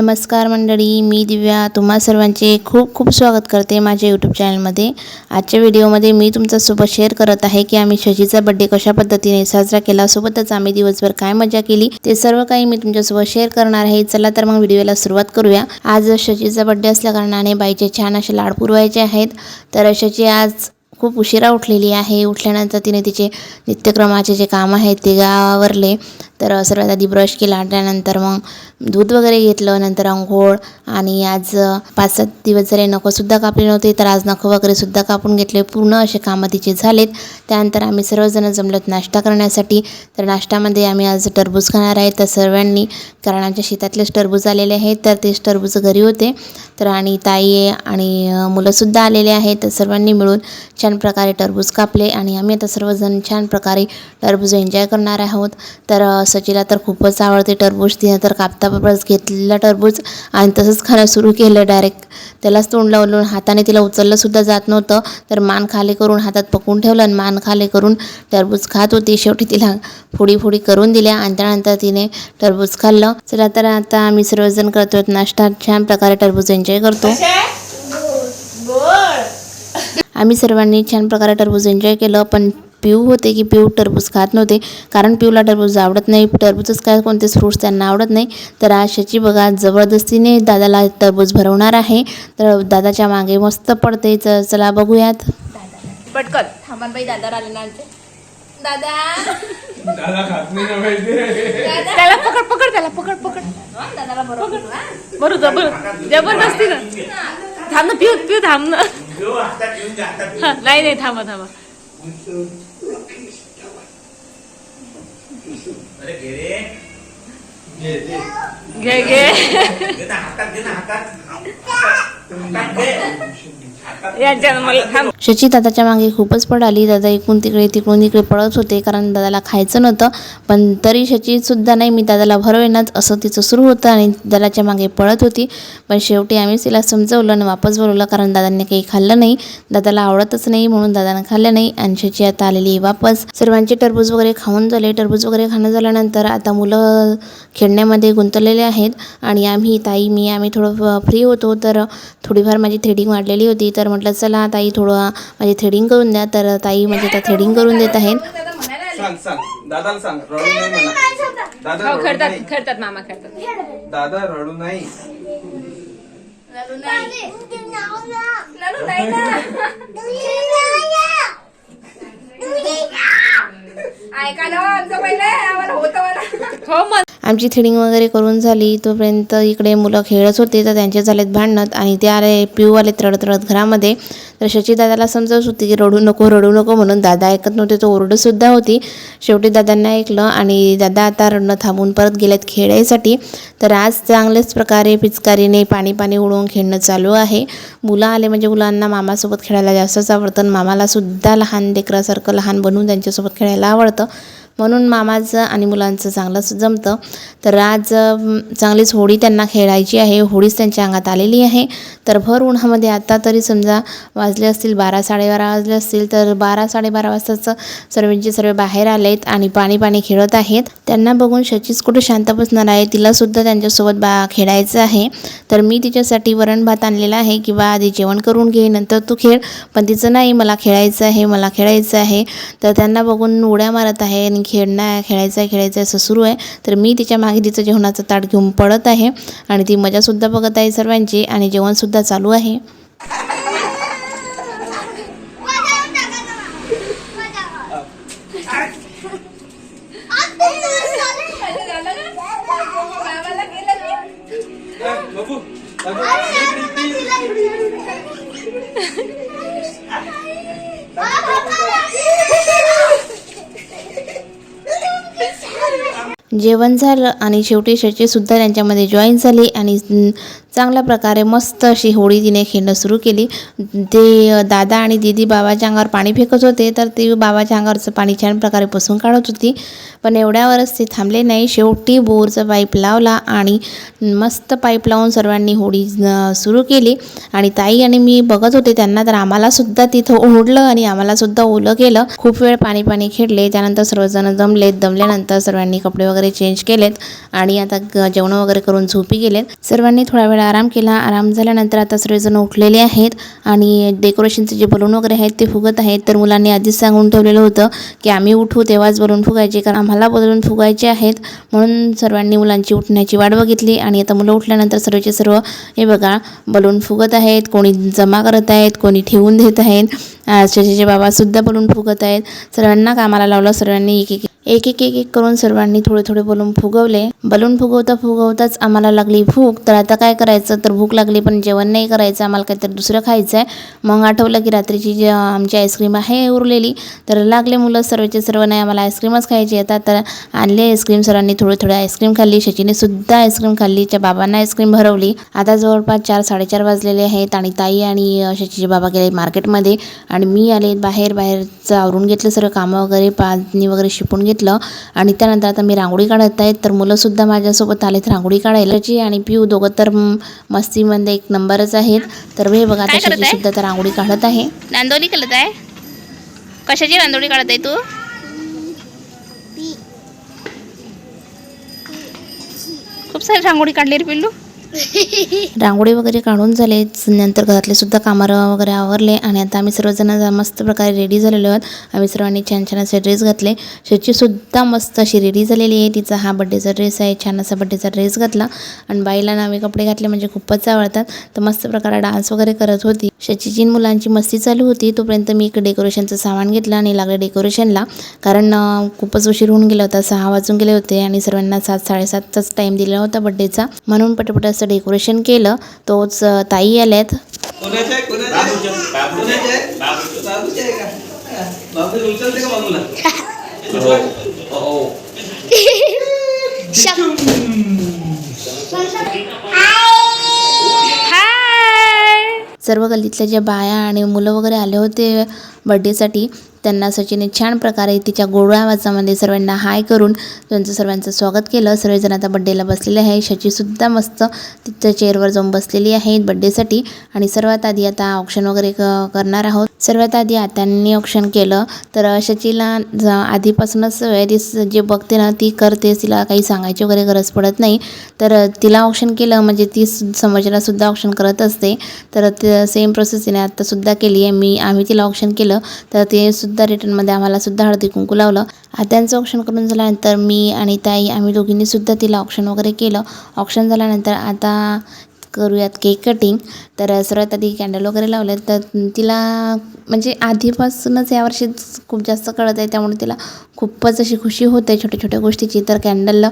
नमस्कार मंडळी मी दिव्या. तुम्हा सर्वांचे खूप खूप स्वागत करते माझ्या यूट्यूब चॅनलमध्ये आजच्या व्हिडिओमध्ये मी तुमच्यासोबत शेअर करत आहे की आम्ही शशीचा बड्डे कशा पद्धतीने साजरा केला सोबतच आम्ही दिवसभर काय मजा केली ते सर्व काही मी तुमच्यासोबत शेअर करणार आहे. चला तर मग व्हिडिओला सुरुवात करूया. आज शशीचा बड्डे असल्या कारणाने बाईचे छान असे लाड पुरवायचे आहेत. तर शशी आज खूप उशिरा उठलेली आहे. उठल्यानंतर तिने तिचे नित्यक्रमाचे जे काम आहे ते आवरले तर सर्वात आधी ब्रश केला. त्यानंतर मग दूध वगैरे घेतलं. नंतर अंघोळ. आणि आज पाच सात दिवस झाले नखंसुद्धा कापले नव्हते तर आज नखं वगैरे सुद्धा कापून घेतले. पूर्ण असे कामं तिचे झालेत. त्यानंतर आम्ही सर्वजण जमलोत नाश्ता करण्यासाठी. तर नाश्त्यामध्ये आम्ही आज टरबूज खाणार आहे. तर सर्वांनी कारण आमच्या शेतातलेच टरबूज आलेले आहेत तर तेच टरबूज घरी होते. तर आणि ताई आणि मुलंसुद्धा आलेले आहेत. तर सर्वांनी मिळून छान छान प्रकारे टरबूज कापले आणि आम्ही आता सर्वजण छान प्रकारे टरबूज एन्जॉय करणार आहोत. तर सचिला तर खूपच आवडते टरबूज. तिने तर कापता बरोबरच घेतलेला टरबूज आणि तसंच खाणं सुरू केलं डायरेक्ट त्यालाच तोंड लावलं हाताने तिला उचललंसुद्धा जात नव्हतं. तर मान खाली करून हातात पकडून ठेवलं आणि मान खाली करून टरबूज खात होती. शेवटी तिला फुडी फुडी करून दिल्या आणि त्यानंतर तिने टरबूज खाल्लं. चला तर आता आम्ही सर्वजण करतो नाश्ता. छान प्रकारे टरबूज एन्जॉय करतो. आम्ही सर्वांनी छान प्रकारे टरबूज एन्जॉय केलं पण पिऊ होते की पिऊ टरबूज खात नव्हते. कारण पिऊला टरबूज आवडत नाही. टरबूजच काय कोणतेच फ्रूट्स त्यांना आवडत नाही. तर आज शची बघा जबरदस्तीने दादाला टरबूज भरवणार आहे. तर दादाच्या मागे मस्त पडते. च- चला बघूयात. पटकन. थांबा दादा आले दादा. दादा खात नाही त्याला पकड पकड त्याला पकड पकड. दादाला बरोबर बरोबर जबर जबरदस्ती ना थांब ना पिऊ पिऊ थांब ना. हा, नाही नाही थांबा थांबा अरे घे रे घे ते घे घे घे ना हातात घे ना हातात हातात घे यांच्या मला थांब शची दादाच्या मागे खूपच पडाली. दादा इकडून तिकडे तिकडून तिकडे पळत होते कारण दादाला खायचं नव्हतं. पण तरी शचीसुद्धा नाही मी दादाला भरवेनच असं तिचं सुरू होतं आणि दादाच्या मागे पळत होती. पण शेवटी आम्हीच तिला समजवलं आणि वापस बोलवलं कारण दादांनी काही खाल्लं नाही. दादाला आवडतच नाही म्हणून दादानं खाल्लं नाही आणि शची आता आलेली वापस. सर्वांचे टरबूज वगैरे खाऊन झाले. टरबूज वगैरे खाणं झाल्यानंतर आता मुलं खेळण्यामध्ये गुंतलेले आहेत आणि आम्ही ताई मी आम्ही थोडं फ्री होतो. तर थोडीफार माझी थ्रेडिंग वाढलेली होती. तर म्हटलं चला ताई थोडं माझी थ्रेडिंग करून द्या. तर ताई म्हणजे आता थ्रेडिंग करून देत आहेत. सांग सांग. दादाला सांग रडू नाही म्हणा. दादा हो रडू खेळतात नाही. खेळतात मामा खेळतात दादा रडू नाही. ऐका ना आमचं पहिले आम्हाला होतं हो मग. आमची थिडिंग वगैरे करून झाली. तोपर्यंत इकडे मुलं खेळत होते तर त्यांचे झालेत भांडणत आणि ते आले पिऊ आले रडत रडत घरामध्ये. तर शची दादाला समजत होती की रडू नको रडू नको म्हणून दादा ऐकत नव्हते. तो ओरडतसुद्धा होती. शेवटी दादांना ऐकलं आणि दादा आता रडणं थांबून परत गेलेत खेळायसाठी. तर आज चांगल्याच प्रकारे पिचकारीने पाणी पाणी उडवून खेळणं चालू आहे. मुलं आले म्हणजे मुलांना मामासोबत खेळायला जास्तच आवडतं. मामालासुद्धा लहान लेकरासारखं लहान बनवून त्यांच्यासोबत खेळायला आवडतं. म्हणून मामाचं आणि मुलांचं चांगलंच जमतं. तर आज चांगलीच होळी त्यांना खेळायची आहे. होळीच त्यांच्या अंगात आलेली आहे. तर भर उन्हामध्ये आता तरी समजा वाजले असतील बारा साडेबारा वाजले असतील तर बारा साडेबारा वाजताचं सर्वांचे सर्व बाहेर आलेत आणि पाणी पाणी खेळत आहेत. त्यांना बघून शचीच कुठे शांत बसणार आहे तिलासुद्धा त्यांच्यासोबत बा खेळायचं आहे. तर मी तिच्यासाठी वरण भात आणलेला आहे किंवा आधी जेवण करून घे नंतर तू खेळ. पण तिचं नाही मला खेळायचं आहे मला खेळायचं आहे. तर त्यांना बघून उड्या मारत आहे आणि खेळणं खेळायचं आहे खेळायचं आहे असं सुरू आहे. तर मी तिच्यामागे तिचं जेवणाचं ताट घेऊन पडत आहे आणि ती मजासुद्धा बघत आहे सर्वांची आणि जेवणसुद्धा चालू आहे. जेवण झालं आणि शेवटी शचीसुद्धा त्यांच्यामध्ये जॉईन झाली आणि चांगल्या प्रकारे मस्त अशी होळी तिने खेळणं सुरू केली. ते दादा आणि दीदी बाबाच्या अंगावर पाणी फेकत होते तर ती बाबाच्या अंगावरचं पाणी छान प्रकारे पुसून काढत होती. पण एवढ्यावरच ते थांबले नाही. शेवटी बोरचा पाईप लावला आणि मस्त पाईप लावून सर्वांनी होळी सुरू केली. आणि ताई आणि मी बघत होते त्यांना तर आम्हालासुद्धा तिथं ओढलं आणि आम्हालासुद्धा ओलं केलं. खूप वेळ पाणी पाणी खेळले. त्यानंतर सर्वजण दमलेत दमल्यानंतर सर्वांनी कपडे वगैरे चेंज केलेत. आणि आता जेवण वगैरे करून झोपी गेलेत. सर्वांनी थोडा वेळ आराम केला. आराम झाल्यानंतर आता सर्वजण उठलेले आहेत आणि डेकोरेशनचे जे बलून वगैरे आहेत ते फुगत आहेत. तर मुलांनी आधीच सांगून ठेवलेलं होतं की आम्ही उठू तेव्हाच बलून फुगायचे कारण आम्हाला बलून फुगायचे आहेत. म्हणून सर्वांनी मुलांची उठण्याची वाट बघितली आणि आता मुलं उठल्यानंतर सर्वचे सर्व हे बघा बलून फुगत आहेत. कोणी जमा करत आहेत कोणी ठेवून देत आहेत. शशीचे बाबासुद्धा बलून फुगत आहेत. सर्वांना कामाला लावलं सर्वांनी एक एक एक एक एक एक करून सर्वांनी थोडे थोडे बलून फुगवले. बलून फुगवता फुगवताच आम्हाला लागली भूक. तर आता काय करायचं? तर भूक लागली पण जेवण नाही करायचं. आम्हाला काहीतरी दुसरं खायचं आहे मग आठवलं की रात्रीची जी आमची आईस्क्रीम आहे उरलेली. तर लागले मुलं सर्वचे सर्व नाही आम्हाला आईस्क्रीमच खायची येतात तर आणली आईस्क्रीम सर्वांनी थोडे थोडे आईस्क्रीम खाल्ली. शचीने सुद्धा आईस्क्रीम खाल्ली. त्या बाबांना आईस्क्रीम भरवली. आता जवळपास चार साडेचार वाजलेले आहेत आणि ताई आणि शचीचे बाबा गेले मार्केटमध्ये. आणि मी आले बाहेर बाहेरचं आवरून घेतलं सर्व कामं वगैरे पाणी वगैरे शिपून घेतलं. आणि त्यानंतर आता मी रांगोळी काढत आहेत तर मुलंसुद्धा माझ्यासोबत आलेत रांगोळी काढायला. शची आणि पिऊ दोघं तर म, मस्तीमध्ये एक नंबरच आहेत. तर हे बघा आता आहे? सुद्धा तर रांगोळी काढत आहे. रांदोळी करत आहे? कशाची रांदोळी काढत आहे तू? खूप सारी रांगोळी काढली रे पिल्लू. रांगोळी वगैरे काढून झाले. नंतर घरातले सुद्धा कामार वगैरे आवरले आणि आता आम्ही सर्वजण मस्त प्रकारे रेडी झालेलो आहोत. आम्ही सर्वांनी छान छान असे ड्रेस घातले. शचीसुद्धा मस्त अशी रेडी झालेली आहे. तिचा हा बड्डेचा ड्रेस आहे. छान असा बड्डेचा ड्रेस घातला. आणि बाईला नवे कपडे घातले म्हणजे खूपच आवडतात. तर मस्त प्रकारे डान्स वगैरे करत होती. शचीची मुलांची मस्ती चालू होती. तोपर्यंत मी एक डेकोरेशनचं सामान घेतलं आणि लागले डेकोरेशनला कारण खूपच उशीर होऊन गेला होता. सहा वाजून गेले होते आणि सर्वांना सात साडेसातचाच टाईम दिला होता बड्डेचा म्हणून पटपट असं डेकोरेशन केलं तोच ताई आल्यात. सर्व गल्लीतल्या ज्या बाया आणि मुलं वगैरे आले होते बड्डेसाठी त्यांना सचिनने छान प्रकारे तिच्या गोड आवाजामध्ये सर्वांना हाय करून त्यांचं सर्वांचं स्वागत केलं. सर्वजण आता बड्डेला बसलेले आहे. शचीसुद्धा मस्त तिच्या चेअरवर जाऊन बसलेली आहे बड्डेसाठी आणि सर्वात आधी आता ऑप्शन वगैरे क करणार आहोत. सर्वात आधी आत्यांनी ऑप्शन केलं. तर शचीला आधीपासूनच वेळेस जे बघते ना ती करते. तिला काही सांगायची वगैरे गरज पडत नाही. तर तिला ऑप्शन केलं. म्हणजे ती सु- ऑप्शन करत असते. तर ते सेम प्रोसेस तिने आत्तासुद्धा केली आहे. मी आम्ही तिला ऑप्शन केलं. तर ते सुद्धा रिटर्नमध्ये आम्हाला सुद्धा हळदी कुंकू लावलं. आत्यांचं ऑप्शन करून झाल्यानंतर मी आणि ताई आम्ही दोघींनी सुद्धा तिला ऑप्शन वगैरे केलं. ऑप्शन झाल्यानंतर आता करूयात केक कटिंग तर सर्वात आधी कॅन्डल वगैरे लावले. तर तिला म्हणजे आधीपासूनच यावर्षी खूप जास्त कळत आहे त्यामुळे तिला खूपच अशी खुशी होते छोट्या छोट्या गोष्टीची. तर कॅन्डल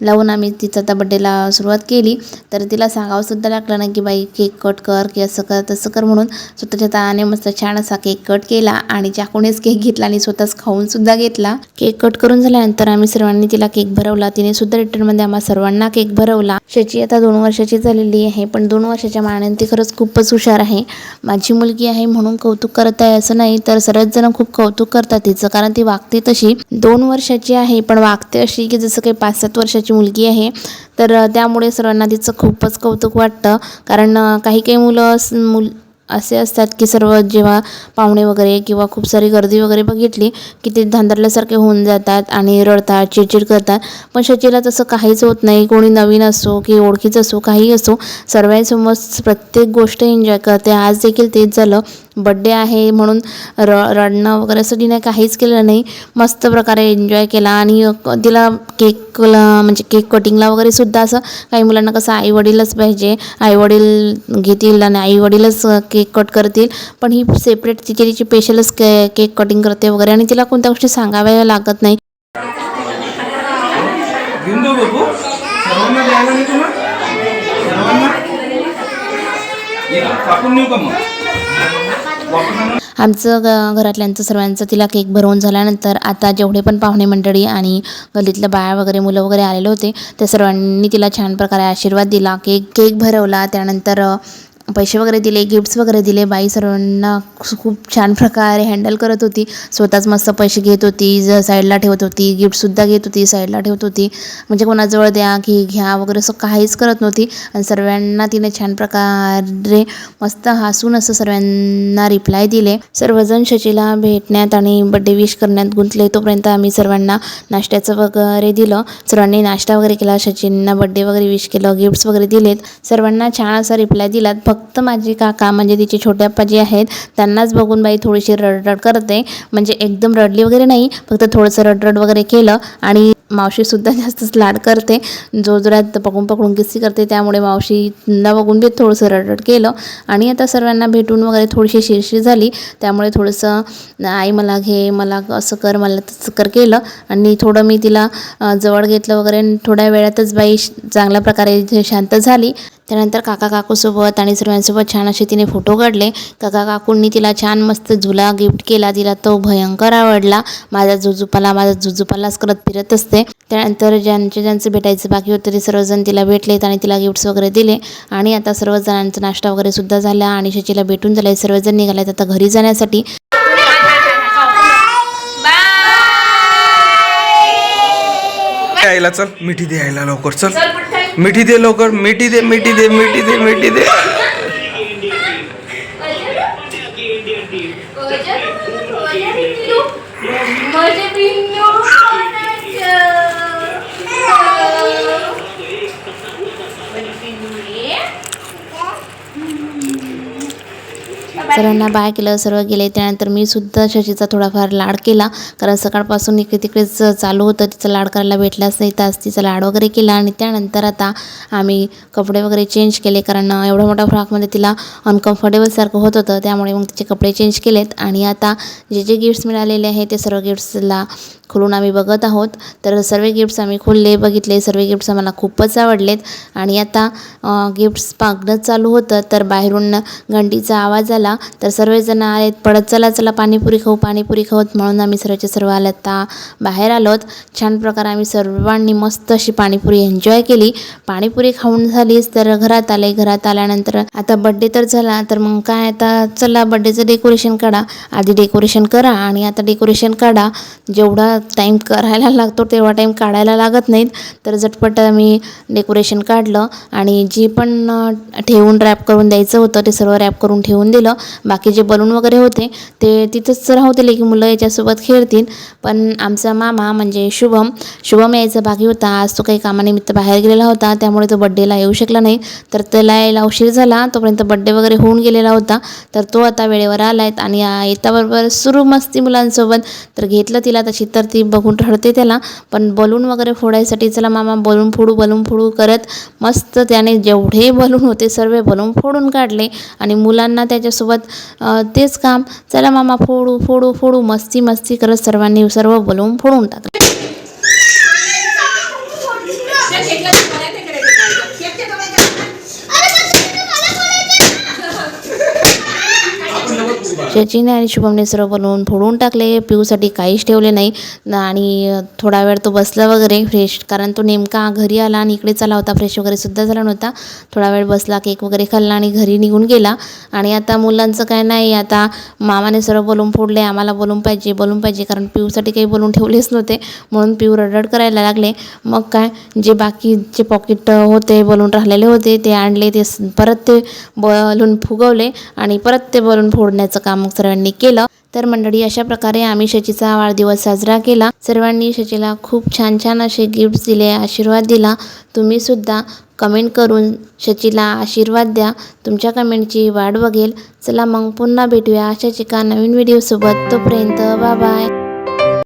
लावून आम्ही तिचा आता बड्डेला सुरुवात केली. तर तिला सांगावंसुद्धा लागलं नाही की बाई केक कट कर की असं कर तसं कर म्हणून स्वतःच्या ताने मस्त छान असा केक कट केला आणि चाकूनेच केक घेतला आणि स्वतःच खाऊनसुद्धा घेतला. केक कट करून झाल्यानंतर आम्ही सर्वांनी तिला केक भरवला. तिने सुद्धा रिटर्नमध्ये आम्हा सर्वांना केक भरवला. शची आता दोन वर्षाची झालेली आहे पण दोन वर्षाच्या मानाने ती खरंच खूपच हुशार आहे. माझी मुलगी आहे म्हणून कौतुक करत आहे असं नाही तर सर्वच जण खूप कौतुक करतात तिचं कारण ती वागते तशी. दोन वर्षाची आहे पण वागते अशी की जसं काही पाच सात वर्षाची मुलगी आहे. तर त्यामुळे सर्वांना तिचं खूपच कौतुक वाटतं. कारण काही काही मुलं मुल असे असतात की सर्व जेव्हा पाहुणे वगैरे किंवा खूप सारी गर्दी वगैरे बघितली की ते धांदरल्यासारखे होऊन जातात आणि रडतात चिडचिड करतात. पण शचीला तसं काहीच होत नाही. कोणी नवीन असो की ओळखीचं असो काही असो सर्वांसमोर प्रत्येक गोष्ट एन्जॉय करते. आज देखील तेच झालं. बड्डे आहे म्हणून र रडणं वगैरे असं तिने काहीच केलं नाही. मस्त प्रकारे एन्जॉय केला आणि तिला केकला म्हणजे केक कटिंगला वगैरे सुद्धा असं काही मुलांना कसं आईवडीलच पाहिजे. आईवडील घेतील आणि आईवडीलच केक कट करतील. पण ही सेपरेट तिची तिची स्पेशलच के केक कटिंग करते वगैरे आणि तिला कोणत्या गोष्टी सांगाव्या लागत नाही. कापून नेऊ का मग? आमचं ग घरातल्यांचं सर्वांचं तिला केक भरवून झाल्यानंतर आता जेवढे पण पाहुणे मंडळी आणि गल्लीतल्या बाया वगैरे मुलं वगैरे आलेले होते त्या सर्वांनी तिला छान प्रकारे आशीर्वाद दिला. केक केक भरवला त्यानंतर पैसे वगैरे दिले गिफ्ट्स वगैरे दिले. बाई सर्वांना खूप छान प्रकारे हँडल करत होती. स्वतःच मस्त पैसे घेत होती ज साईडला ठेवत होती. गिफ्टसुद्धा घेत होती साईडला ठेवत होती. म्हणजे कोणाजवळ द्या की घ्या वगैरे असं काहीच करत नव्हती. आणि सर्वांना तिने छान प्रकारे मस्त हसून असं सर्वांना रिप्लाय दिले. सर्वजण शचीला भेटण्यात आणि बड्डे विश करण्यात गुंतले. तोपर्यंत आम्ही सर्वांना नाश्त्याचं वगैरे दिलं. सर्वांनी नाश्ता वगैरे केला. शचींना बड्डे वगैरे विश केलं. गिफ्ट्स वगैरे दिलेत. सर्वांना छान असा रिप्लाय दिलात फक्त माझे काका म्हणजे तिचे छोटे आप्पा जे आहेत त्यांनाच बघून बाई थोडीशी रडरड करते. म्हणजे एकदम रडली वगैरे नाही फक्त थोडंसं रडरड वगैरे केलं आणि मावशीसुद्धा जास्तच लाड करते. जोरजोरात पकडून पकडून किस्सी करते त्यामुळे मावशीला बघून बी थोडंसं रडरड केलं. आणि आता सर्वांना भेटून वगैरे थोडीशी शिरशीर झाली. त्यामुळे थोडंसं आई मला घे मला असं कर मला तसं कर केलं. आणि थोडं मी तिला जवळ घेतलं वगैरे. थोड्या वेळातच बाई श- चांगल्या प्रकारे शांत झाली. त्यानंतर काका काकूसोबत आणि सर्वांसोबत छान असे तिने फोटो काढले. काका काकूंनी तिला छान मस्त झुला गिफ्ट केला. तिला तो भयंकर आवडला. माझा जुजुपाला माझा जुजुपालाच करत फिरत असते. त्यानंतर ज्यांचे ज्यांचं भेटायचं बाकी होतं ते सर्वजण तिला भेटलेत आणि तिला गिफ्ट्स वगैरे दिले. आणि आता सर्वजणांचा नाश्ता वगैरे सुद्धा झाला आणि शशीला भेटून झाले सर्वजण निघालेत आता घरी जाण्यासाठी. चल. मिठी दे यायला लवकर. चल. मिठी दे लवकर मिठी दे मिठी दे मिठी दे मिठी दे. सर्वांना बाय केलं सर्व गेले. त्यानंतर मी सुद्धा शशीचा थोडाफार लाड केला. कारण सकाळपासून इकडे तिकडेच चालू होतं. तिचा लाड करायला भेटलाच नाही. तास तिचा लाड वगैरे केला. आणि त्यानंतर आता आम्ही कपडे वगैरे चेंज केले. कारण एवढ्या मोठ्या फ्रॉकमध्ये तिला अनकम्फर्टेबलसारखं होत होतं. त्यामुळे मग तिचे कपडे चेंज केलेत. आणि आता जे जे गिफ्ट्स मिळालेले आहे ते सर्व गिफ्ट्सला खोलून आम्ही बघत आहोत. तर सर्व गिफ्ट्स आम्ही खोलले बघितले. सर्व गिफ्ट्स आम्हाला खूपच आवडलेत. आणि आता गिफ्ट्स पागणं चालू होतं. तर बाहेरून घंटीचा आवाज आला. तर सर्वजण आलेत पडत चला चला पाणीपुरी खाऊ पाणीपुरी खाऊत. म्हणून आम्ही सर्वचे सर्व आले आता बाहेर आलोत. छान प्रकारे आम्ही सर्वांनी मस्त अशी पाणीपुरी एन्जॉय केली. पाणीपुरी खाऊन झालीच तर घरात आले. घरात आल्यानंतर आता बड्डे तर झाला. तर मग काय आता चला बड्डेचं डेकोरेशन काढा. आधी डेकोरेशन करा आणि आता डेकोरेशन काढा. जेवढा टाईम करायला लागतो तेवढा टाईम काढायला लागत नाहीत. तर झटपट आम्ही डेकोरेशन काढलं आणि जे पण ठेवून रॅप करून द्यायचं होतं ते सर्व रॅप करून ठेवून दिलं. बाकी जे बलून वगैरे होते ते तिथंच राहतील की मुलं याच्यासोबत खेळतील. पण आमचा मामा म्हणजे शुभम शुभम यायचा बाकी होता. आज तो काही कामानिमित्त बाहेर गेलेला होता. त्यामुळे तो बड्डेला येऊ शकला नाही. तर त्याला यायला उशीर झाला. तोपर्यंत बड्डे वगैरे होऊन गेलेला होता. तर तो आता वेळेवर आलाय आणि येताबरोबर सुरू मस्ती मुलांसोबत. तर घेतलं तिला तशी तर ती बघून रडते त्याला. पण बलून वगैरे फोडायसाठी चला मामा बलून फोडू बलून फोडू करत मस्त त्याने जेवढे बलून होते सर्व बलून फोडून काढले. आणि मुलांना त्याच्यासोबत तेच काम. चला मामा फोडू फोडू फोडू. मस्ती मस्ती करत सर्वांनी सर्व बोलवून फोडून टाकलं. सचिन आणि शुभमने सर्व बनवून फोडून टाकले पिऊसाठी काहीच ठेवले नाही. आणि थोडा वेळ तो बसला वगैरे फ्रेश कारण तो नेमका घरी आला आणि इकडे आला होता. फ्रेश वगैरे सुद्धा झाला नव्हता. थोडा वेळ बसला केक वगैरे खाल्ला आणि घरी निघून गेला. आणि आता मुलांचं काय नाही आता मामाने सर्व बोलून फोडले आम्हाला बोलून पाहिजे बोलून पाहिजे कारण पिऊसाठी काही बोलून ठेवलेच नव्हते. म्हणून पिऊ रडरड करायला लागले. मग काय जे बाकीचे पॉकेट होते बलून राहिलेले होते ते आणले ते स- परत ते बलून फुगवले आणि परत ते बलून फोडण्याचं काम मग सर्वांनी केलं. तर मंडळी अशा प्रकारे आम्ही शचीचा वाढदिवस साजरा केला. सर्वांनी शचीला खूप छान छान असे गिफ्ट्स दिले आशीर्वाद दिला. तुम्ही सुद्धा कमेंट करून शचीला आशीर्वाद द्या. तुमच्या कमेंटची वाट बघेल. चला मग पुन्हा भेटूया अशाच एका नवीन व्हिडिओसोबत तोपर्यंत बाय बाय